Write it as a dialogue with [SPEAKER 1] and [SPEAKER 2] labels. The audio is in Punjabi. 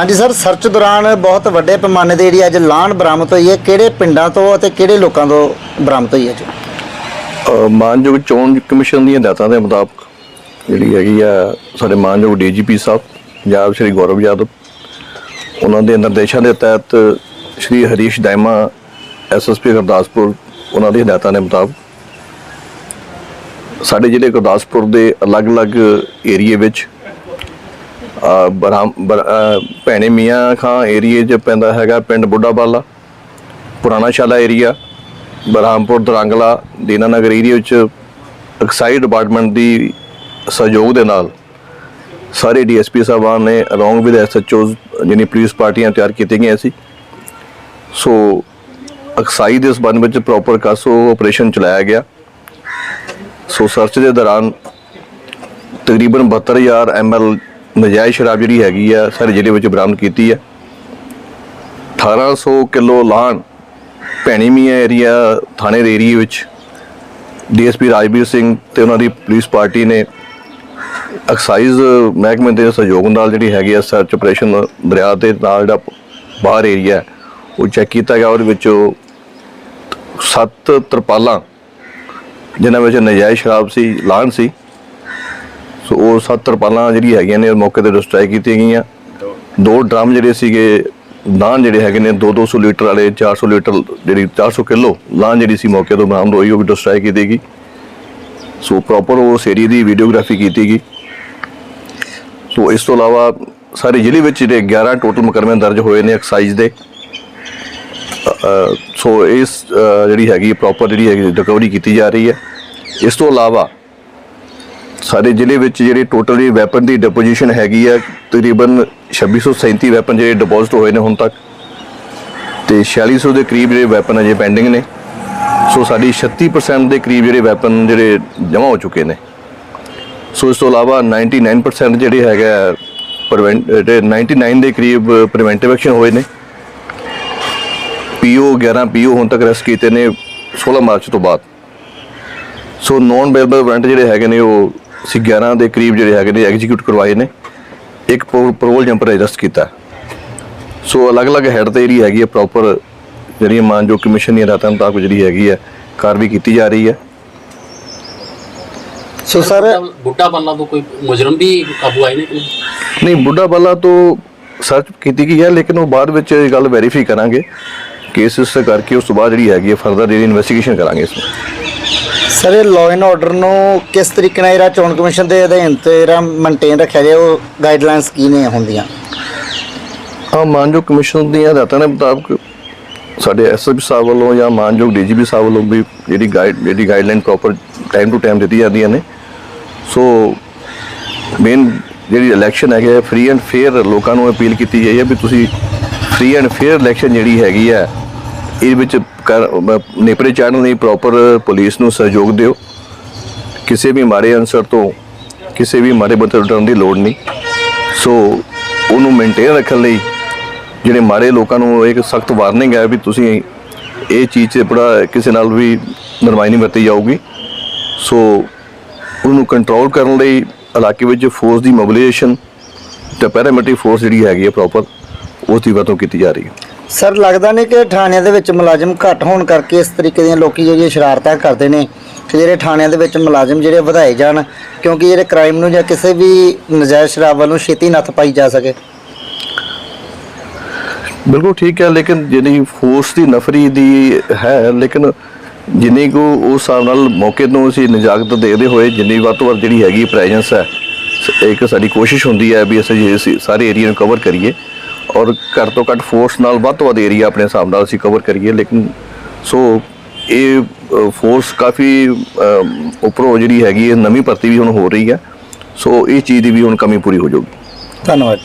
[SPEAKER 1] ਹਾਂਜੀ ਸਰ ਸਰਚ ਦੌਰਾਨ ਬਹੁਤ ਵੱਡੇ ਪੈਮਾਨੇ ਦੇ ਜਿਹੜੀ ਅੱਜ ਲਾਣ ਬਰਾਮਦ ਹੋਈ ਹੈ, ਕਿਹੜੇ ਪਿੰਡਾਂ ਤੋਂ ਅਤੇ ਕਿਹੜੇ ਲੋਕਾਂ ਤੋਂ ਬਰਾਮਦ ਹੋਈ ਹੈ ਜੀ?
[SPEAKER 2] ਮਾਨਯੋਗ ਚੋਣ ਕਮਿਸ਼ਨ ਦੀਆਂ ਹਦਾਇਤਾਂ ਦੇ ਮੁਤਾਬਕ ਜਿਹੜੀ ਹੈਗੀ ਆ ਸਾਡੇ ਮਾਨਯੋਗ ਡੀਜੀਪੀ ਸਾਹਿਬ, ਪੰਜਾਬ ਸ਼੍ਰੀ ਗੌਰਵ ਯਾਦਵ, ਉਹਨਾਂ ਦੇ ਨਿਰਦੇਸ਼ਾਂ ਦੇ ਤਹਿਤ ਸ਼੍ਰੀ ਹਰੀਸ਼ ਦਾਇਮਾ ਐਸਐਸਪੀ ਗੁਰਦਾਸਪੁਰ, ਉਹਨਾਂ ਦੀ ਹਦਾਇਤਾਂ ਦੇ ਮੁਤਾਬਕ ਸਾਡੇ ਜ਼ਿਲ੍ਹੇ ਗੁਰਦਾਸਪੁਰ ਦੇ ਅਲੱਗ-ਅਲੱਗ ਏਰੀਏ ਵਿੱਚ ਭੈਣੇ ਮੀਆਂ ਖਾਂ ਏਰੀਏ 'ਚ ਪੈਂਦਾ ਹੈਗਾ ਪਿੰਡ ਬੁੱਢਾਬਾਲਾ ਪੁਰਾਣਾ ਸ਼ਾਲਾ ਏਰੀਆ, ਬਰਹਾਮਪੁਰ ਦਰੰਗਲਾ, ਦੀਨਾਨਗਰ ਏਰੀਆ ਵਿੱਚ ਐਕਸਾਈਜ਼ ਡਿਪਾਰਟਮੈਂਟ ਦੀ ਸਹਿਯੋਗ ਦੇ ਨਾਲ ਸਾਰੇ ਡੀਐਸਪੀ ਸਾਹਿਬਾਨ ਨੇ ਅਲੋਂਗ ਵਿਦ ਐਸਐਚਓਜ਼ ਜਿਹਨੀ ਪੁਲਿਸ ਪਾਰਟੀਆਂ ਤਿਆਰ ਕੀਤੀਆਂ ਗਈਆਂ ਸੀ। ਸੋ ਐਕਸਾਈਜ਼ ਦੇ ਸੰਬੰਧ ਵਿੱਚ ਪ੍ਰੋਪਰ ਕਾਸੋ ਆਪਰੇਸ਼ਨ ਚਲਾਇਆ ਗਿਆ। ਸੋ ਸਰਚ ਦੇ ਦੌਰਾਨ ਤਕਰੀਬਨ 72000 ਐਮਐਲ ਨਜਾਇਜ਼ ਸ਼ਰਾਬ ਜਿਹੜੀ ਹੈਗੀ ਆ, ਸਾਰੇ ਜ਼ਿਲ੍ਹੇ ਵਿੱਚ ਬਰਾਮਦ ਕੀਤੀ ਹੈ 1800 ਕਿਲੋ ਲਾਹਣ ਭੈਣੀ ਮੀਆਂ ਏਰੀਆ ਥਾਣੇ ਦੇ ਏਰੀਏ ਵਿੱਚ ਡੀਐਸਪੀ ਰਾਜਵੀਰ ਸਿੰਘ ਤੇ ਉਹਨਾਂ ਦੀ ਪੁਲਿਸ ਪਾਰਟੀ ਨੇ ਐਕਸਾਈਜ਼ ਮਹਿਕਮੇ ਦੇ ਸਹਿਯੋਗ ਨਾਲ ਜਿਹੜੀ ਹੈਗੀ ਆ, ਸਰਚ ਆਪਰੇਸ਼ਨ ਦਰਿਆ ਦੇ ਨਾਲ ਜਿਹੜਾ ਬਾਹਰ ਏਰੀਆ ਉਹ ਚੈੱਕ ਕੀਤਾ ਗਿਆ। ਉਹਦੇ ਵਿੱਚੋਂ ਸੱਤ ਤਰਪਾਲਾਂ, ਜਿਨ੍ਹਾਂ ਵਿੱਚ ਨਜਾਇਜ਼ ਸ਼ਰਾਬ ਸੀ ਲਾਹਣ ਸੀ। ਸੋ ਉਹ ਸੱਤ ਤਰਪਾਲਾਂ ਜਿਹੜੀ ਹੈਗੀਆਂ ਨੇ ਉਹ ਮੌਕੇ ਤੇ ਡਿਸਟਰਾਈ ਕੀਤੀਆਂ ਗਈਆਂ। ਦੋ ਡਰਮ ਜਿਹੜੇ ਸੀਗੇ ਲਾਨ ਜਿਹੜੇ ਹੈਗੇ ਨੇ 2-200 ਲੀਟਰ ਵਾਲੇ 400 ਲੀਟਰ ਜਿਹੜੀ 400 ਕਿਲੋ ਲਾਨ ਜਿਹੜੀ ਸੀ ਮੌਕੇ ਤੋਂ ਬਰਾਮਦ ਹੋਈ, ਉਹ ਵੀ ਡਿਸਟ੍ਰੋਏ ਕੀਤੀ ਗਈ। ਸੋ ਪ੍ਰੋਪਰ ਉਸ ਏਰੀਆ ਦੀ ਵੀਡੀਓਗ੍ਰਾਫੀ ਕੀਤੀ ਗਈ। ਸੋ ਇਸ ਤੋਂ ਇਲਾਵਾ ਸਾਰੇ ਜ਼ਿਲ੍ਹੇ ਵਿੱਚ ਜਿਹੜੇ 11 ਟੋਟਲ ਮੁਕੱਦਮੇ ਦਰਜ ਹੋਏ ਨੇ ਐਕਸਾਈਜ਼ ਦੇ। ਸੋ ਇਸ ਜਿਹੜੀ ਹੈਗੀ ਪ੍ਰੋਪਰ ਜਿਹੜੀ ਹੈਗੀ ਰਿਕਵਰੀ ਕੀਤੀ ਜਾ ਰਹੀ ਹੈ। ਇਸ ਤੋਂ ਇਲਾਵਾ ਸਾਡੇ ਜ਼ਿਲ੍ਹੇ ਵਿੱਚ ਜਿਹੜੇ ਟੋਟਲ ਜਿਹੜੀ ਵੈਪਨ ਦੀ ਡਿਪੋਜੀਸ਼ਨ ਹੈਗੀ ਹੈ ਤਕਰੀਬਨ 2637 ਵੈਪਨ ਜਿਹੜੇ ਡਿਪੋਜ਼ਿਟ ਹੋਏ ਨੇ ਹੁਣ ਤੱਕ। ਤੇ 4600 ਦੇ ਕਰੀਬ ਜਿਹੜੇ ਵੈਪਨ ਅਜੇ ਪੈਂਡਿੰਗ ਨੇ। ਸੋ ਸਾਡੀ 36% ਦੇ ਕਰੀਬ ਜਿਹੜੇ ਵੈਪਨ ਜਿਹੜੇ ਜਮ੍ਹਾਂ ਹੋ ਚੁੱਕੇ ਨੇ। ਸੋ ਇਸ ਤੋਂ ਇਲਾਵਾ 99% ਜਿਹੜੇ ਹੈਗਾ ਪ੍ਰੀਵੈਂਟ ਜਿਹੜੇ 99 ਦੇ ਕਰੀਬ ਪ੍ਰੀਵੈਂਟਿਵ ਐਕਸ਼ਨ ਹੋਏ ਨੇ। ਪੀਓ 11 ਪੀਓ ਹੁਣ ਤੱਕ ਰੈਸਟ ਕੀਤੇ ਨੇ 16 ਮਾਰਚ ਤੋਂ ਬਾਅਦ। ਸੋ ਨੌਨ ਬੇਲਬਲ ਵਾਰੰਟ ਜਿਹੜੇ ਹੈਗੇ ਨੇ ਉਹ ਅਸੀਂ 11 ਦੇ ਕਰੀਬ ਜਿਹੜੇ ਹੈਗੇ ਨੇ ਐਗਜ਼ੀਕਿਊਟ ਕਰਵਾਏ ਨੇ। ਇੱਕ ਪਰੋਲ ਜੰਪਰ ਅਰੈਸਟ ਕੀਤਾ। ਸੋ ਅਲੱਗ-ਅਲੱਗ ਹੈਡ ਤੇ ਜਿਹੜੀ ਹੈਗੀ ਹੈ ਪ੍ਰੋਪਰ ਜਿਹੜੀ ਮਾਨਯੋਗ ਕਮਿਸ਼ਨ ਦੀਆਂ ਹਦਾਇਤਾਂ ਮੁਤਾਬਕ ਜਿਹੜੀ ਹੈਗੀ ਹੈ ਕਾਰਵਾਈ ਕੀਤੀ ਜਾ ਰਹੀ ਹੈ
[SPEAKER 1] ਸੋ ਸਰ
[SPEAKER 3] ਬੁੱਢਾ ਬੱਲਾ ਤੋਂ ਕੋਈ ਮੁਜਰਮ ਵੀ ਕਾਬੂ ਆਏ ਨੇ? ਨਹੀਂ
[SPEAKER 2] ਬੁੱਢਾ ਬੱਲਾ ਤੋਂ ਸਰਚ ਕੀਤੀ ਗਈ ਹੈ ਲੇਕਿਨ ਉਹ ਬਾਅਦ ਵਿੱਚ ਇਹ ਗੱਲ ਵੈਰੀਫਾਈ ਕਰਾਂਗੇ। ਕੇਸਿਸ ਕਰਕੇ ਉਸ ਤੋਂ ਬਾਅਦ ਜਿਹੜੀ ਹੈਗੀ ਹੈ ਫਰਦਰ ਜਿਹੜੀ ਇਨਵੈਸਟੀਗੇਸ਼ਨ ਕਰਾਂਗੇ ਇਸ ਨੂੰ।
[SPEAKER 1] ਸਰ, ਇਹ ਲਾਅ ਐਂਡ ਆਰਡਰ ਨੂੰ ਕਿਸ ਤਰੀਕੇ ਨਾਲ ਜਿਹੜਾ ਚੋਣ ਕਮਿਸ਼ਨ ਦੇ ਅਧੀਨ ਤੇ ਜਿਹੜਾ ਮੇਨਟੇਨ ਰੱਖਿਆ ਜਾਏ ਉਹ ਗਾਈਡਲਾਈਨਸ ਕੀ ਨੇ ਹੁੰਦੀਆਂ?
[SPEAKER 2] ਹਾਂ, ਮਾਨਯੋਗ ਕਮਿਸ਼ਨ ਦੀਆਂ ਹਦਾਇਤਾਂ ਦੇ ਮੁਤਾਬਕ ਸਾਡੇ ਐਸਐਸਪੀ ਸਾਹਿਬ ਵੱਲੋਂ ਜਾਂ ਮਾਨਯੋਗ ਡੀਜੀਪੀ ਸਾਹਿਬ ਵੱਲੋਂ ਵੀ ਜਿਹੜੀ ਗਾਈਡ ਜਿਹੜੀ guideline proper time to time ਦਿੱਤੀ ਜਾਂਦੀਆਂ ਨੇ। ਸੋ ਮੇਨ ਜਿਹੜੀ ਇਲੈਕਸ਼ਨ ਹੈਗੇ ਫ੍ਰੀ ਐਂਡ ਫੇਅਰ ਲੋਕਾਂ ਨੂੰ ਅਪੀਲ ਕੀਤੀ ਗਈ ਹੈ ਵੀ ਤੁਸੀਂ ਫ੍ਰੀ ਐਂਡ ਫੇਅਰ ਇਲੈਕਸ਼ਨ ਜਿਹੜੀ ਹੈਗੀ ਹੈ ਇਹ ਵਿੱਚ ਨੇਪਰੇ ਚਾੜਨ ਲਈ ਪ੍ਰੋਪਰ ਪੁਲਿਸ ਨੂੰ ਸਹਿਯੋਗ ਦਿਓ। ਕਿਸੇ ਵੀ ਮਾੜੇ ਅਨਸਰ ਤੋਂ ਕਿਸੇ ਵੀ ਮਾੜੇ ਬੰਦੇ ਤੋਂ ਡਰਨ ਦੀ ਲੋੜ ਨਹੀਂ। ਸੋ ਉਹਨੂੰ ਮੇਨਟੇਨ ਰੱਖਣ ਲਈ ਜਿਹੜੇ ਮਾੜੇ ਲੋਕਾਂ ਨੂੰ ਇੱਕ ਸਖਤ ਵਾਰਨਿੰਗ ਹੈ ਵੀ ਤੁਸੀਂ ਇਹ ਚੀਜ਼ 'ਤੇ ਬੜਾ ਕਿਸੇ ਨਾਲ ਵੀ ਨਰਮਾਈ ਨਹੀਂ ਵਰਤੀ ਜਾਊਗੀ। ਸੋ ਉਹਨੂੰ ਕੰਟਰੋਲ ਕਰਨ ਲਈ ਇਲਾਕੇ ਵਿੱਚ ਫੋਰਸ ਦੀ ਮੋਬਿਲਾਈਜੇਸ਼ਨ ਤੇ ਪੈਰਾਮਿਲਟਰੀ ਫੋਰਸ ਜਿਹੜੀ ਹੈਗੀ ਹੈ ਪ੍ਰੋਪਰ ਉਸ ਦੀ ਵਰਤੋਂ ਕੀਤੀ ਜਾ ਰਹੀ ਹੈ।
[SPEAKER 1] ਸਰ, ਲੱਗਦਾ ਨਹੀਂ ਕਿ ਥਾਣਿਆਂ ਦੇ ਵਿੱਚ ਮੁਲਾਜ਼ਮ ਘੱਟ ਹੋਣ ਕਰਕੇ ਇਸ ਤਰੀਕੇ ਦੀਆਂ ਲੋਕੀ ਜਿਹੜੀਆਂ ਸ਼ਰਾਰਤਾਂ ਕਰਦੇ ਨੇ, ਕਿ ਜਿਹੜੇ ਥਾਣਿਆਂ ਦੇ ਵਿੱਚ ਮੁਲਾਜ਼ਮ ਜਿਹੜੇ ਵਧਾਏ ਜਾਣ, ਕਿਉਂਕਿ ਜਿਹੜੇ ਕ੍ਰਾਈਮ ਨੂੰ ਜਾਂ ਕਿਸੇ ਵੀ ਨਜਾਇਜ਼ ਸ਼ਰਾਬ ਵੱਲੋਂ ਛੇਤੀ ਨੱਥ ਪਾਈ ਜਾ ਸਕੇ।
[SPEAKER 2] ਬਿਲਕੁਲ ਠੀਕ ਹੈ, ਲੇਕਿਨ ਜਿਹੜੀ ਫੋਰਸ ਦੀ ਨਫਰੀ ਦੀ ਹੈ, ਲੇਕਿਨ ਜਿੰਨੀ ਕੋ ਉਸ ਹਿਸਾਬ ਨਾਲ ਮੌਕੇ ਤੋਂ ਅਸੀਂ ਨਿਜਾਗਤ ਦੇਖਦੇ ਹੋਏ ਜਿੰਨੀ ਵੱਧ ਤੋਂ ਵੱਧ ਜਿਹੜੀ ਹੈਗੀ ਪ੍ਰੈਜ਼ੈਂਸ ਹੈ, ਇੱਕ ਸਾਡੀ ਕੋਸ਼ਿਸ਼ ਹੁੰਦੀ ਹੈ ਵੀ ਅਸੀਂ ਸਾਰੇ ਏਰੀਆ ਨੂੰ ਕਵਰ ਕਰੀਏ। ਔਰ ਘੱਟ ਤੋਂ ਘੱਟ ਫੋਰਸ ਨਾਲ ਵੱਧ ਤੋਂ ਵੱਧ ਏਰੀਆ ਆਪਣੇ ਹਿਸਾਬ ਨਾਲ ਅਸੀਂ ਕਵਰ ਕਰੀਏ ਲੇਕਿਨ ਸੋ ਇਹ ਫੋਰਸ ਕਾਫੀ ਅ, ਉੱਪਰੋਂ ਜਿਹੜੀ ਹੈਗੀ ਹੈ ਨਵੀਂ ਭਰਤੀ ਵੀ ਹੁਣ ਹੋ ਰਹੀ ਹੈ ਸੋ ਇਹ ਚੀਜ਼ ਦੀ ਵੀ ਹੁਣ ਕਮੀ ਪੂਰੀ ਹੋ ਜਾਊਗੀ।
[SPEAKER 1] ਧੰਨਵਾਦ